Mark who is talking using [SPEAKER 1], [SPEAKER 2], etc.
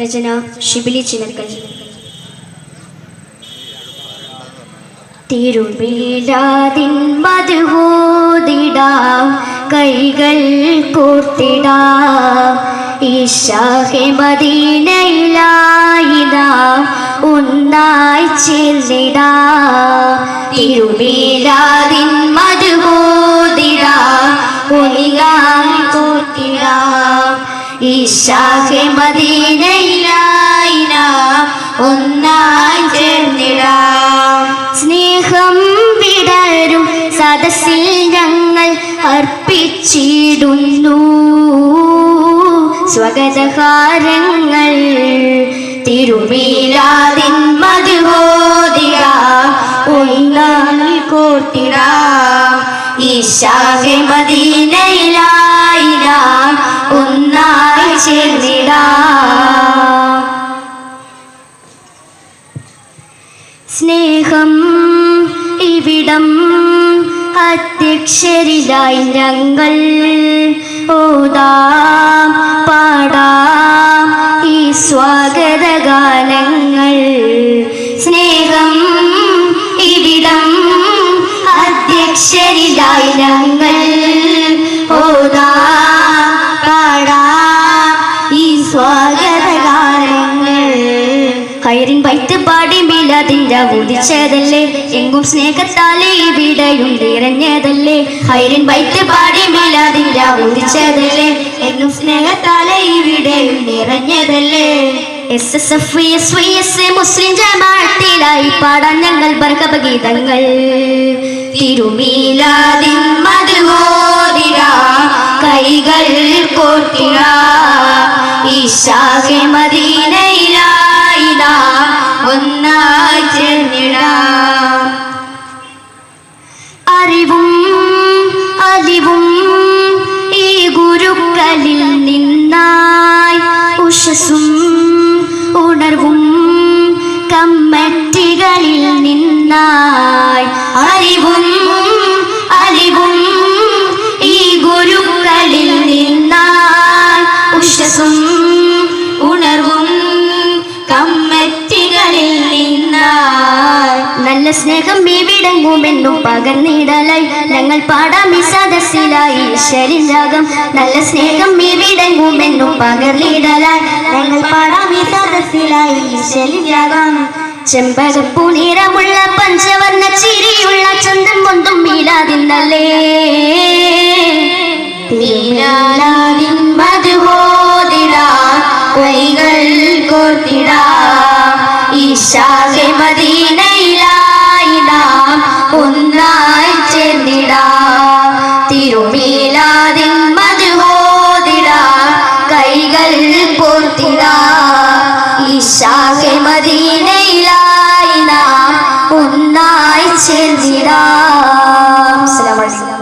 [SPEAKER 1] രചന ഷിബിലി ചിനക്കൽ തിരുവിടാതിൻ മധുഹോതിടാം കൈകൾ കോർത്തിടാം. ഈശാഹെ മദീനയിലായിടാം ഒന്നായി ചേർന്നിടാം. തിരുവീഴാതിൻ മധുഹോതിടാം ഒന്നായി ഒന്നായി ചേർന്നിടാം. സ്നേഹം വിടരും സദസ്സിൽ ഞങ്ങൾ അർപ്പിച്ചിടുന്നു. സ്വഗതഹാരങ്ങൾ തിരുമീലാതിൻ മധുഹോദിട ഒന്നായി കോർത്തിടാം. ശാഖ മദീനയിലായിരാം സ്നേഹം ഇവിടം അധ്യക്ഷരിലായി ഞങ്ങൾ. ഓതാം പാടാ ഈ സ്വാഗത ഗാനങ്ങൾ സ്നേഹം ഇവിടം അധ്യക്ഷരിലായി ഞങ്ങൾ. ഓതാം മിലാതിന്റെ ഉദിച്ചതല്ലേ? എങ്കും സ്നേഹത്താലേ ഇവിടെയുണ്ട് ഇറങ്ങിയതല്ലേ? ഹൈരൻ വൈത്ത് പാടി മിലാതിന്റെ ഉദിച്ചതല്ലേ? എങ്കും സ്നേഹത്താലേ ഇവിടെയുണ്ട് ഇറങ്ങിയതല്ലേ? S S F S Y S മുസ്ലിം ജമാഅത്തിലായി പാടാൻ ഞങ്ങൾ ബർഗീതങ്ങൾ തിരുമീലാതിൻ മധുഹോദിര കൈകൾ കോർത്തിട. ഈശാകെ മദീനയിലായി നാം ഒന്നായി ചേർന്നിടാം അറിവും സ്നേഹം ഇവിടെങ്ങുമെന്നും പകർന്നിടലായി. ഞങ്ങൾ പാടാം ഈ സദസ്സിലായി. ഈശ്വരിൻ രാഗം നല്ല സ്നേഹം ഇവിടെങ്ങുമെന്നും പകർന്നിടലായി. ഞങ്ങൾ പാടാം ഈ സദസ്സിലായി. ഈശ്വരിൻ രാഗം ചെമ്പകപ്പൂ നിറമുള്ള പഞ്ചവർണ ചിരിയുള്ള ചന്തം കൊണ്ടും മീലാതിന്നല്ലേ മീലാതിൻ മധുഹോദിട കൈകൾ കോർത്തിടാ. മദീനയിലായി